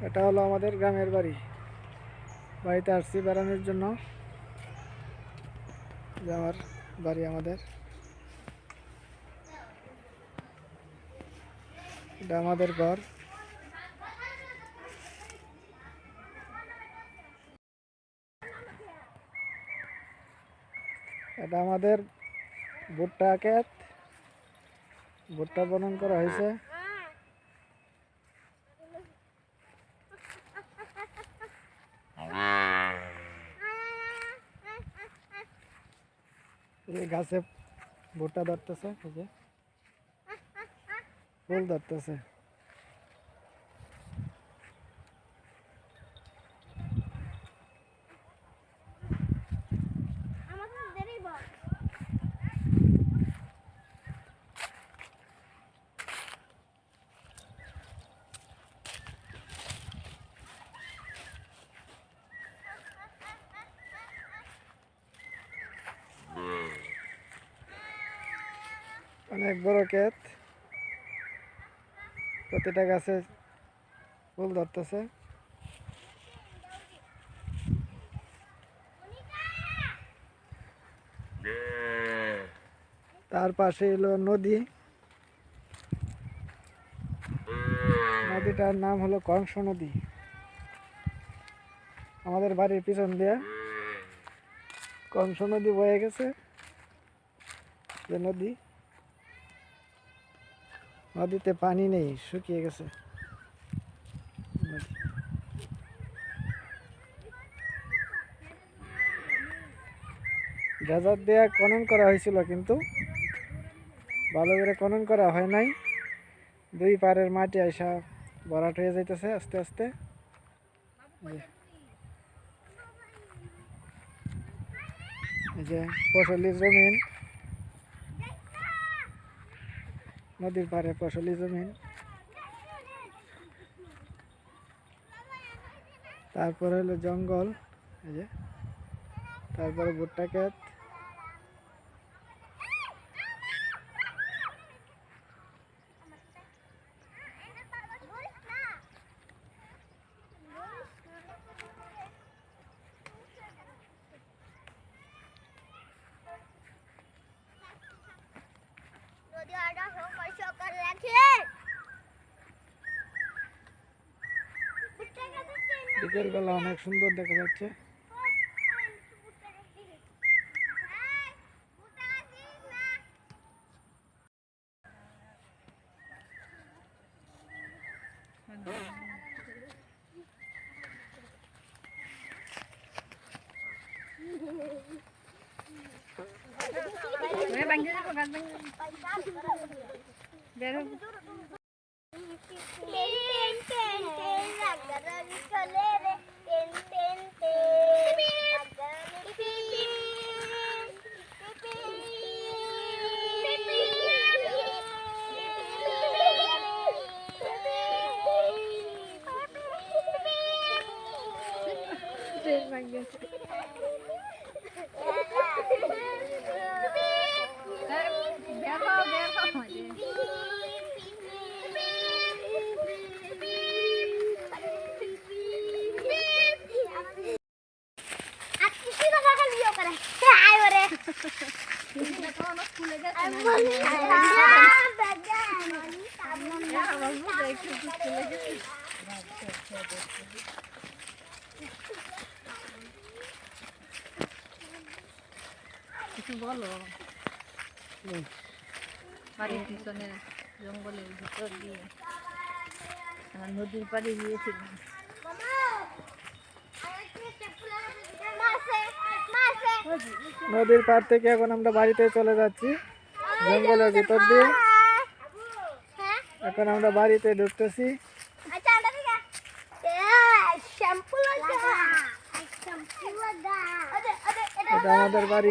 এটা হলো আমাদের গ্রামের বাড়ি। বাড়িতে আসছি বেড়ানোর জন্য। যে আমার বাড়ি আমাদের। এটা আমাদের ঘর। এটা আমাদের ভুট্টা ক্ষেত। ভুট্টা বনন করা হয়েছে। এই গাছে ভুট্টা ধরতেছে এই যে। ফুল ধরতেছে আমাদের দেরি বল অনেক বড় ক্ষেত। প্রতিটা গাছে ফুল ধরতেছে। তার পাশে এলো নদী। নদীটার নাম হলো কংস নদী। আমাদের বাড়ির পিছন দিয়ে কংস নদী বয়ে গেছে। যে নদী। নদীতে পানি নেই, শুকিয়ে গেছে। গাজার দেয়া খনন করা হয়েছিল কিন্তু ভালো করে খনন করা হয় নাই। দুই পারের মাটি আইসা ভরাট হয়ে যাইতেছে আস্তে আস্তে। এই যে- এই যে ফসলি জমিন। নদীর পাড়ে ফসলি জমিন তারপরে হলো জঙ্গল এই যে। তারপরে ভুট্টা ক্ষেত। বিকেল বেলা অনেক সুন্দর দেখা যাচ্ছে। কিছু বলো। বাড়ির পিছনে জঙ্গলের ভিতর দিয়ে আমার নদীর পাড়ে গিয়েছিলাম। নদীর পাড় থেকে এখন আমরা বাড়িতে চলে যাচ্ছি জঙ্গলের ভিতর দিয়ে। এখন আমরা বাড়িতে ঢুকতেছি। আমাদের বাড়ি।